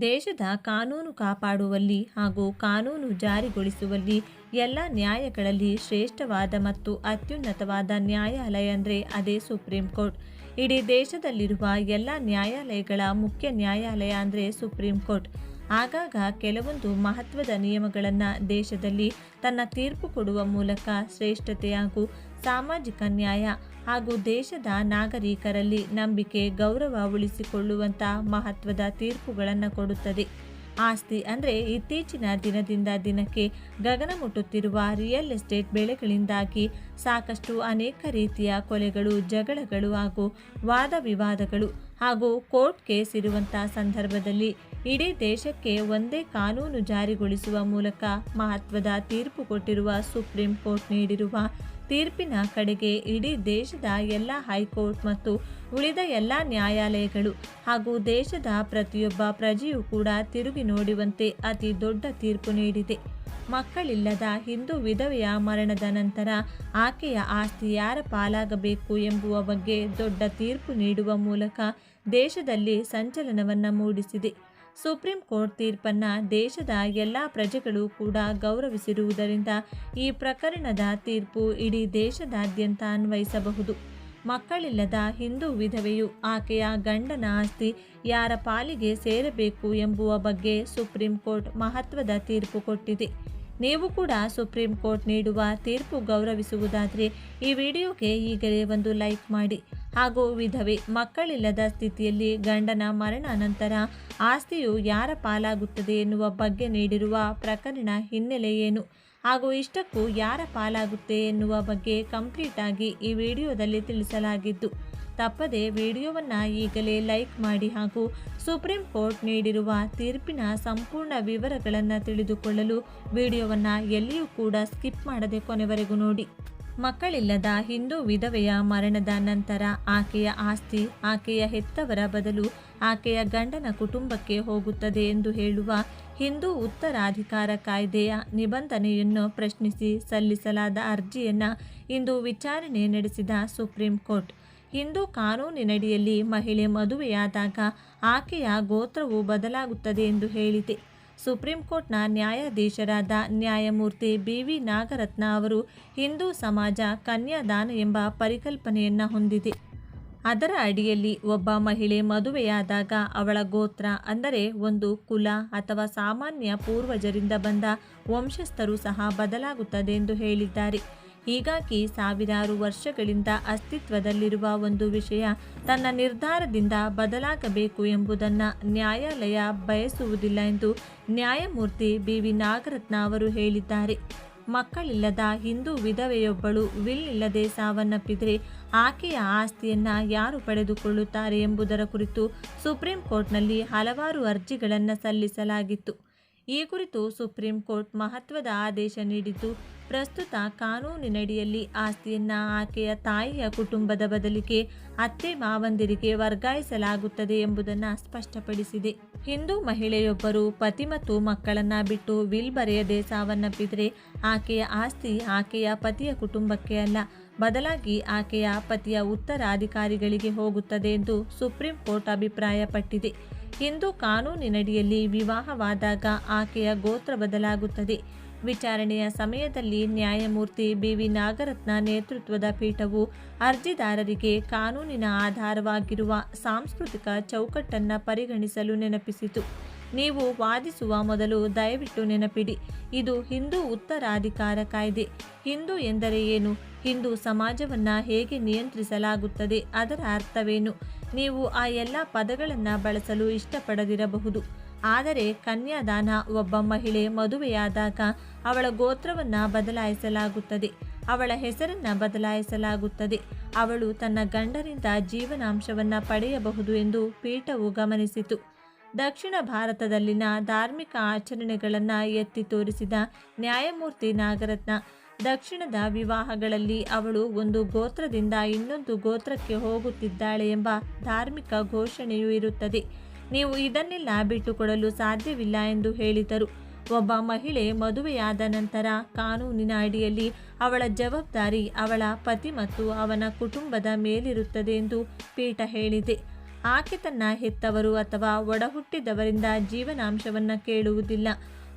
ದೇಶದ ಕಾನೂನು ಕಾಪಾಡುವಲ್ಲಿ ಹಾಗೂ ಕಾನೂನು ಜಾರಿಗೊಳಿಸುವಲ್ಲಿ ಎಲ್ಲ ನ್ಯಾಯಗಳಲ್ಲಿ ಶ್ರೇಷ್ಠವಾದ ಮತ್ತು ಅತ್ಯುನ್ನತವಾದ ನ್ಯಾಯಾಲಯ ಅಂದರೆ ಅದೇ ಸುಪ್ರೀಂ ಕೋರ್ಟ್. ಇಡೀ ದೇಶದಲ್ಲಿರುವ ಎಲ್ಲ ನ್ಯಾಯಾಲಯಗಳ ಮುಖ್ಯ ನ್ಯಾಯಾಲಯ ಅಂದರೆ ಸುಪ್ರೀಂ ಕೋರ್ಟ್. ಆಗಾಗ ಕೆಲವೊಂದು ಮಹತ್ವದ ನಿಯಮಗಳನ್ನು ದೇಶದಲ್ಲಿ ತನ್ನ ತೀರ್ಪು ಕೊಡುವ ಮೂಲಕ ಶ್ರೇಷ್ಠತೆ ಹಾಗೂ ಸಾಮಾಜಿಕ ನ್ಯಾಯ ಹಾಗೂ ದೇಶದ ನಾಗರಿಕರಲ್ಲಿ ನಂಬಿಕೆ, ಗೌರವ ಉಳಿಸಿಕೊಳ್ಳುವಂಥ ಮಹತ್ವದ ತೀರ್ಪುಗಳನ್ನು ಕೊಡುತ್ತದೆ. ಆಸ್ತಿ ಅಂದರೆ ಇತ್ತೀಚಿನ ದಿನದಿಂದ ದಿನಕ್ಕೆ ಗಗನ ಮುಟ್ಟುತ್ತಿರುವ ರಿಯಲ್ ಎಸ್ಟೇಟ್ ಬೆಳೆಗಳಿಂದಾಗಿ ಸಾಕಷ್ಟು ಅನೇಕ ರೀತಿಯ ಕೊಲೆಗಳು, ಜಗಳಗಳು ಹಾಗೂ ವಾದ ವಿವಾದಗಳು ಹಾಗೂ ಕೋರ್ಟ್ ಕೇಸ್ ಇರುವಂಥ ಸಂದರ್ಭದಲ್ಲಿ ಇಡೀ ದೇಶಕ್ಕೆ ಒಂದೇ ಕಾನೂನು ಜಾರಿಗೊಳಿಸುವ ಮೂಲಕ ಮಹತ್ವದ ತೀರ್ಪು ಕೊಟ್ಟಿರುವ ಸುಪ್ರೀಂ ಕೋರ್ಟ್ ನೀಡಿರುವ ತೀರ್ಪಿನ ಕಡೆಗೆ ಇಡೀ ದೇಶದ ಎಲ್ಲ ಹೈಕೋರ್ಟ್ ಮತ್ತು ಉಳಿದ ಎಲ್ಲ ನ್ಯಾಯಾಲಯಗಳು ಹಾಗೂ ದೇಶದ ಪ್ರತಿಯೊಬ್ಬ ಪ್ರಜೆಯೂ ಕೂಡ ತಿರುಗಿ ನೋಡುವಂತೆ ಅತಿ ದೊಡ್ಡ ತೀರ್ಪು ನೀಡಿದೆ. ಮಕ್ಕಳಿಲ್ಲದ ಹಿಂದೂ ವಿಧವೆಯ ಮರಣದ ನಂತರ ಆಕೆಯ ಆಸ್ತಿ ಯಾರ ಪಾಲಾಗಬೇಕು ಎಂಬುವ ಬಗ್ಗೆ ದೊಡ್ಡ ತೀರ್ಪು ನೀಡುವ ಮೂಲಕ ದೇಶದಲ್ಲಿ ಸಂಚಲನವನ್ನು ಮೂಡಿಸಿದೆ. ಸುಪ್ರೀಂ ಕೋರ್ಟ್ ತೀರ್ಪನ್ನು ದೇಶದ ಎಲ್ಲ ಪ್ರಜೆಗಳು ಕೂಡ ಗೌರವಿಸಿರುವುದರಿಂದ ಈ ಪ್ರಕರಣದ ತೀರ್ಪು ಇಡೀ ದೇಶದಾದ್ಯಂತ ಅನ್ವಯಿಸಬಹುದು. ಮಕ್ಕಳಿಲ್ಲದ ಹಿಂದೂ ವಿಧವೆಯು ಆಕೆಯ ಗಂಡನ ಆಸ್ತಿ ಯಾರ ಪಾಲಿಗೆ ಸೇರಬೇಕು ಎಂಬುವ ಬಗ್ಗೆ ಸುಪ್ರೀಂ ಕೋರ್ಟ್ ಮಹತ್ವದ ತೀರ್ಪು ಕೊಟ್ಟಿದೆ. ನೀವು ಕೂಡ ಸುಪ್ರೀಂ ಕೋರ್ಟ್ ನೀಡುವ ತೀರ್ಪು ಗೌರವಿಸುವುದಾದರೆ ಈ ವಿಡಿಯೋಗೆ ಈಗಲೇ ಒಂದು ಲೈಕ್ ಮಾಡಿ. ಹಾಗೂ ವಿಧವೆ ಮಕ್ಕಳಿಲ್ಲದ ಸ್ಥಿತಿಯಲ್ಲಿ ಗಂಡನ ಮರಣ ನಂತರ ಆಸ್ತಿಯು ಯಾರ ಪಾಲಾಗುತ್ತದೆ ಎನ್ನುವ ಬಗ್ಗೆ ನೀಡಿರುವ ಪ್ರಕರಣ ಹಿನ್ನೆಲೆ ಏನು ಹಾಗೂ ಇಷ್ಟಕ್ಕೂ ಯಾರ ಪಾಲಾಗುತ್ತೆ ಎನ್ನುವ ಬಗ್ಗೆ ಕಂಪ್ಲೀಟ್ ಆಗಿ ಈ ವಿಡಿಯೋದಲ್ಲಿ ತಿಳಿಸಲಾಗಿದ್ದು, ತಪ್ಪದೆ ವಿಡಿಯೋವನ್ನು ಈಗಲೇ ಲೈಕ್ ಮಾಡಿ ಹಾಗೂ ಸುಪ್ರೀಂ ಕೋರ್ಟ್ ನೀಡಿರುವ ತೀರ್ಪಿನ ಸಂಪೂರ್ಣ ವಿವರಗಳನ್ನು ತಿಳಿದುಕೊಳ್ಳಲು ವಿಡಿಯೋವನ್ನು ಎಲ್ಲಿಯೂ ಕೂಡ ಸ್ಕಿಪ್ ಮಾಡದೆ ಕೊನೆವರೆಗೂ ನೋಡಿ. ಮಕ್ಕಳಿಲ್ಲದ ಹಿಂದೂ ವಿಧವೆಯ ಮರಣದ ನಂತರ ಆಕೆಯ ಆಸ್ತಿ, ಆಕೆಯ ಹೆತ್ತವರ ಬದಲು ಆಕೆಯ ಗಂಡನ ಕುಟುಂಬಕ್ಕೆ ಹೋಗುತ್ತದೆ ಎಂದು ಹೇಳುವ ಹಿಂದೂ ಉತ್ತರಾಧಿಕಾರ ಕಾಯ್ದೆಯ ನಿಬಂಧನೆಯನ್ನು ಪ್ರಶ್ನಿಸಿ ಸಲ್ಲಿಸಲಾದ ಅರ್ಜಿಯನ್ನು ಇಂದು ವಿಚಾರಣೆ ನಡೆಸಿದ ಸುಪ್ರೀಂ ಕೋರ್ಟ್. ಹಿಂದೂ ಕಾನೂನಿನಡಿಯಲ್ಲಿ ಮಹಿಳೆ ಮದುವೆಯಾದಾಗ ಆಕೆಯ ಗೋತ್ರವು ಬದಲಾಗುತ್ತದೆ ಎಂದು ಹೇಳಿದೆ. ಸುಪ್ರೀಂ ಕೋರ್ಟ್ನ ನ್ಯಾಯಾಧೀಶರಾದ ನ್ಯಾಯಮೂರ್ತಿ ಬಿ ವಿ ನಾಗರತ್ನ ಅವರು ಹಿಂದೂ ಸಮಾಜ ಕನ್ಯಾದಾನ ಎಂಬ ಪರಿಕಲ್ಪನೆಯನ್ನು ಹೊಂದಿದೆ. ಅದರ ಅಡಿಯಲ್ಲಿ ಒಬ್ಬ ಮಹಿಳೆ ಮದುವೆಯಾದಾಗ ಅವಳ ಗೋತ್ರ, ಅಂದರೆ ಒಂದು ಕುಲ ಅಥವಾ ಸಾಮಾನ್ಯ ಪೂರ್ವಜರಿಂದ ಬಂದ ವಂಶಸ್ಥರು ಸಹ ಬದಲಾಗುತ್ತದೆ ಎಂದು ಹೇಳಿದ್ದಾರೆ. ಹೀಗಾಗಿ ಸಾವಿರಾರು ವರ್ಷಗಳಿಂದ ಅಸ್ತಿತ್ವದಲ್ಲಿರುವ ಒಂದು ವಿಷಯ ತನ್ನ ನಿರ್ಧಾರದಿಂದ ಬದಲಾಗಬೇಕು ಎಂಬುದನ್ನು ನ್ಯಾಯಾಲಯ ಬಯಸುವುದಿಲ್ಲ ಎಂದು ನ್ಯಾಯಮೂರ್ತಿ ಬಿ ವಿ ನಾಗರತ್ನ ಅವರು ಹೇಳಿದ್ದಾರೆ. ಮಕ್ಕಳಿಲ್ಲದ ಹಿಂದೂ ವಿಧವೆಯೊಬ್ಬಳು ವಿಲ್ ಇಲ್ಲದೆ ಸಾವನ್ನಪ್ಪಿದರೆ ಆಕೆಯ ಆಸ್ತಿಯನ್ನು ಯಾರು ಪಡೆದುಕೊಳ್ಳುತ್ತಾರೆ ಎಂಬುದರ ಕುರಿತು ಸುಪ್ರೀಂ ಕೋರ್ಟ್ನಲ್ಲಿ ಹಲವಾರು ಅರ್ಜಿಗಳನ್ನು ಸಲ್ಲಿಸಲಾಗಿತ್ತು. ಈ ಕುರಿತು ಸುಪ್ರೀಂ ಕೋರ್ಟ್ ಮಹತ್ವದ ಆದೇಶ ನೀಡಿದ್ದು, ಪ್ರಸ್ತುತ ಕಾನೂನಿನಡಿಯಲ್ಲಿ ಆಸ್ತಿಯನ್ನು ಆಕೆಯ ತಾಯಿಯ ಕುಟುಂಬದ ಬದಲಿಗೆ ಅತ್ತೆ ಮಾವಂದಿರಿಗೆ ವರ್ಗಾಯಿಸಲಾಗುತ್ತದೆ ಎಂಬುದನ್ನು ಸ್ಪಷ್ಟಪಡಿಸಿದೆ. ಹಿಂದೂ ಮಹಿಳೆಯೊಬ್ಬರು ಪತಿ ಮತ್ತು ಮಕ್ಕಳನ್ನ ಬಿಟ್ಟು ವಿಲ್ ಬರೆಯದೆ ಸಾವನ್ನಪ್ಪಿದರೆ ಆಕೆಯ ಆಸ್ತಿ ಆಕೆಯ ಪತಿಯ ಕುಟುಂಬಕ್ಕೆ ಅಲ್ಲ, ಬದಲಾಗಿ ಆಕೆಯ ಪತಿಯ ಉತ್ತರಾಧಿಕಾರಿಗಳಿಗೆ ಹೋಗುತ್ತದೆ ಎಂದು ಸುಪ್ರೀಂ ಕೋರ್ಟ್ ಅಭಿಪ್ರಾಯಪಟ್ಟಿದೆ. ಹಿಂದೂ ಕಾನೂನಿನಡಿಯಲ್ಲಿ ವಿವಾಹವಾದಾಗ ಆಕೆಯ ಗೋತ್ರ ಬದಲಾಗುತ್ತದೆ. ವಿಚಾರಣೆಯ ಸಮಯದಲ್ಲಿ ನ್ಯಾಯಮೂರ್ತಿ ಬಿ. ವಿ. ನಾಗರತ್ನ ನೇತೃತ್ವದ ಪೀಠವು ಅರ್ಜಿದಾರರಿಗೆ ಕಾನೂನಿನ ಆಧಾರವಾಗಿರುವ ಸಾಂಸ್ಕೃತಿಕ ಚೌಕಟ್ಟನ್ನು ಪರಿಗಣಿಸಲು ನೆನಪಿಸಿತು. ನೀವು ವಾದಿಸುವ ಮೊದಲು ದಯವಿಟ್ಟು ನೆನಪಿಡಿ, ಇದು ಹಿಂದೂ ಉತ್ತರಾಧಿಕಾರ ಕಾಯ್ದೆ. ಹಿಂದೂ ಎಂದರೆ ಏನು? ಹಿಂದೂ ಸಮಾಜವನ್ನು ಹೇಗೆ ನಿಯಂತ್ರಿಸಲಾಗುತ್ತದೆ? ಅದರ ಅರ್ಥವೇನು? ನೀವು ಆ ಎಲ್ಲ ಪದಗಳನ್ನು ಬಳಸಲು ಇಷ್ಟಪಡದಿರಬಹುದು. ಆದರೆ ಕನ್ಯಾದಾನ ಒಬ್ಬ ಮಹಿಳೆ ಮದುವೆಯಾದಾಗ ಅವಳ ಗೋತ್ರವನ್ನು ಬದಲಾಯಿಸಲಾಗುತ್ತದೆ. ಅವಳ ಹೆಸರನ್ನು ಬದಲಾಯಿಸಲಾಗುತ್ತದೆ. ಅವಳು ತನ್ನ ಗಂಡರಿಂದ ಜೀವನಾಂಶವನ್ನು ಪಡೆಯಬಹುದು ಎಂದು ಪೀಠವು ಗಮನಿಸಿತು. ದಕ್ಷಿಣ ಭಾರತದಲ್ಲಿನ ಧಾರ್ಮಿಕ ಆಚರಣೆಗಳನ್ನು ಎತ್ತಿ ತೋರಿಸಿದ ನ್ಯಾಯಮೂರ್ತಿ ನಾಗರತ್ನ. ದಕ್ಷಿಣದ ವಿವಾಹಗಳಲ್ಲಿ ಅವಳು ಒಂದು ಗೋತ್ರದಿಂದ ಇನ್ನೊಂದು ಗೋತ್ರಕ್ಕೆ ಹೋಗುತ್ತಿದ್ದಾಳೆ ಎಂಬ ಧಾರ್ಮಿಕ ಘೋಷಣೆಯೂ ಇರುತ್ತದೆ. ನೀವು ಇದನ್ನೆಲ್ಲ ಬಿಟ್ಟುಕೊಡಲು ಸಾಧ್ಯವಿಲ್ಲ ಎಂದು ಹೇಳಿದರು. ಒಬ್ಬ ಮಹಿಳೆ ಮದುವೆಯಾದ ನಂತರ ಕಾನೂನಿನ ಅಡಿಯಲ್ಲಿ ಅವಳ ಜವಾಬ್ದಾರಿ ಅವಳ ಪತಿ ಮತ್ತು ಅವನ ಕುಟುಂಬದ ಮೇಲಿರುತ್ತದೆ ಎಂದು ಪೀಠ ಹೇಳಿದೆ. ಆಕೆ ತನ್ನ ಹೆತ್ತವರು ಅಥವಾ ಒಡಹುಟ್ಟಿದವರಿಂದ ಜೀವನಾಂಶವನ್ನು ಕೇಳುವುದಿಲ್ಲ.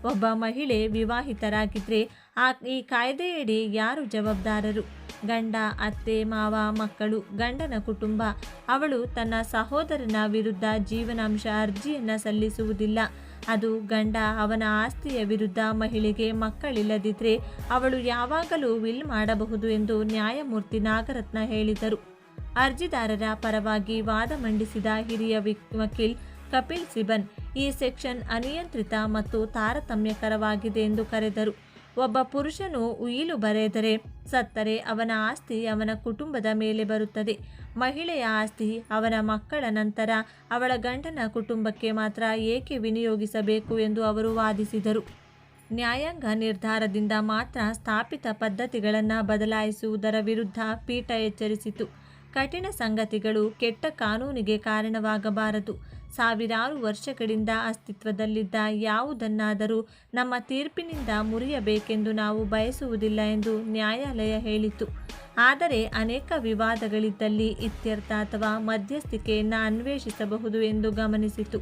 ಒಬ್ಬ ಮಹಿಳೆ ವಿವಾಹಿತರಾಗಿದ್ದರೆ ಆ ಈ ಕಾಯ್ದೆಯಡಿ ಯಾರು ಜವಾಬ್ದಾರರು? ಗಂಡ, ಅತ್ತೆ, ಮಾವ, ಮಕ್ಕಳು, ಗಂಡನ ಕುಟುಂಬ. ಅವಳು ತನ್ನ ಸಹೋದರನ ವಿರುದ್ಧ ಜೀವನಾಂಶ ಅರ್ಜಿಯನ್ನು ಸಲ್ಲಿಸುವುದಿಲ್ಲ. ಅದು ಗಂಡ ಅವನ ಆಸ್ತಿಯ ವಿರುದ್ಧ ಮಹಿಳೆಗೆ ಮಕ್ಕಳಿಲ್ಲದಿದ್ದರೆ ಅವಳು ಯಾವಾಗಲೂ ವಿಲ್ ಮಾಡಬಹುದು ಎಂದು ನ್ಯಾಯಮೂರ್ತಿ ನಾಗರತ್ನ ಹೇಳಿದರು. ಅರ್ಜಿದಾರರ ಪರವಾಗಿ ವಾದ ಮಂಡಿಸಿದ ಹಿರಿಯ ವಕೀಲ್ ಕಪಿಲ್ ಸಿಬನ್ ಈ ಸೆಕ್ಷನ್ ಅನಿಯಂತ್ರಿತ ಮತ್ತು ತಾರತಮ್ಯಕರವಾಗಿದೆ ಎಂದು ಕರೆದರು. ಒಬ್ಬ ಪುರುಷನು ಉಯಿಲು ಬರೆದರೆ ಸತ್ತರೆ ಅವನ ಆಸ್ತಿ ಅವನ ಕುಟುಂಬದ ಮೇಲೆ ಬರುತ್ತದೆ. ಮಹಿಳೆಯ ಆಸ್ತಿ ಅವನ ಮಕ್ಕಳ ನಂತರ ಅವಳ ಗಂಡನ ಕುಟುಂಬಕ್ಕೆ ಮಾತ್ರ ಏಕೆ ವಿನಿಯೋಗಿಸಬೇಕು ಎಂದು ಅವರು ವಾದಿಸಿದರು. ನ್ಯಾಯಾಂಗ ನಿರ್ಧಾರದಿಂದ ಮಾತ್ರ ಸ್ಥಾಪಿತ ಪದ್ಧತಿಗಳನ್ನು ಬದಲಾಯಿಸುವುದರ ವಿರುದ್ಧ ಪೀಠ ಎಚ್ಚರಿಸಿತು. ಕಠಿಣ ಸಂಗತಿಗಳು ಕೆಟ್ಟ ಕಾನೂನಿಗೆ ಕಾರಣವಾಗಬಾರದು. ಸಾವಿರಾರು ವರ್ಷಗಳಿಂದ ಅಸ್ತಿತ್ವದಲ್ಲಿದ್ದ ಯಾವುದನ್ನಾದರೂ ನಮ್ಮ ತೀರ್ಪಿನಿಂದ ಮುರಿಯಬೇಕೆಂದು ನಾವು ಬಯಸುವುದಿಲ್ಲ ಎಂದು ನ್ಯಾಯಾಲಯ ಹೇಳಿತು ಆದರೆ ಅನೇಕ ವಿವಾದಗಳಿದ್ದಲ್ಲಿ ಇತ್ಯರ್ಥ ಅಥವಾ ಮಧ್ಯಸ್ಥಿಕೆಯನ್ನು ಅನ್ವೇಷಿಸಬಹುದು ಎಂದು ಗಮನಿಸಿತು.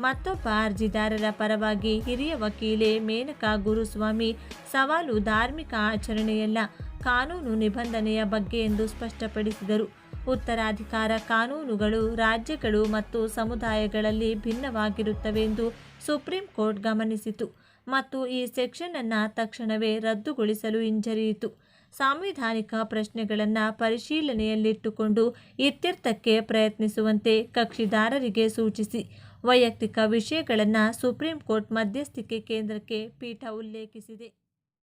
ಮತ್ತೊಬ್ಬ ಅರ್ಜಿದಾರರ ಪರವಾಗಿ ಹಿರಿಯ ವಕೀಲೆ ಮೇನಕಾ ಗುರುಸ್ವಾಮಿ, ಸವಾಲು ಧಾರ್ಮಿಕ ಆಚರಣೆಯಲ್ಲ, ಕಾನೂನು ನಿಬಂಧನೆಯ ಬಗ್ಗೆ ಎಂದು ಸ್ಪಷ್ಟಪಡಿಸಿದರು. ಉತ್ತರಾಧಿಕಾರ ಕಾನೂನುಗಳು ರಾಜ್ಯಗಳು ಮತ್ತು ಸಮುದಾಯಗಳಲ್ಲಿ ಭಿನ್ನವಾಗಿರುತ್ತವೆ ಎಂದು ಸುಪ್ರೀಂ ಕೋರ್ಟ್ ಗಮನಿಸಿತು ಮತ್ತು ಈ ಸೆಕ್ಷನ್ ಅನ್ನು ತಕ್ಷಣವೇ ರದ್ದುಗೊಳಿಸಲು ಹಿಂಜರಿಯಿತು. ಸಾಂವಿಧಾನಿಕ ಪ್ರಶ್ನೆಗಳನ್ನು ಪರಿಶೀಲನೆಯಲ್ಲಿಟ್ಟುಕೊಂಡು ಇತ್ಯರ್ಥಕ್ಕೆ ಪ್ರಯತ್ನಿಸುವಂತೆ ಕಕ್ಷಿದಾರರಿಗೆ ಸೂಚಿಸಿ. ವೈಯಕ್ತಿಕ ವಿಷಯಗಳನ್ನು ಸುಪ್ರೀಂ ಕೋರ್ಟ್ ಮಧ್ಯಸ್ಥಿಕೆ ಕೇಂದ್ರಕ್ಕೆ ಪೀಠ ಉಲ್ಲೇಖಿಸಿದೆ.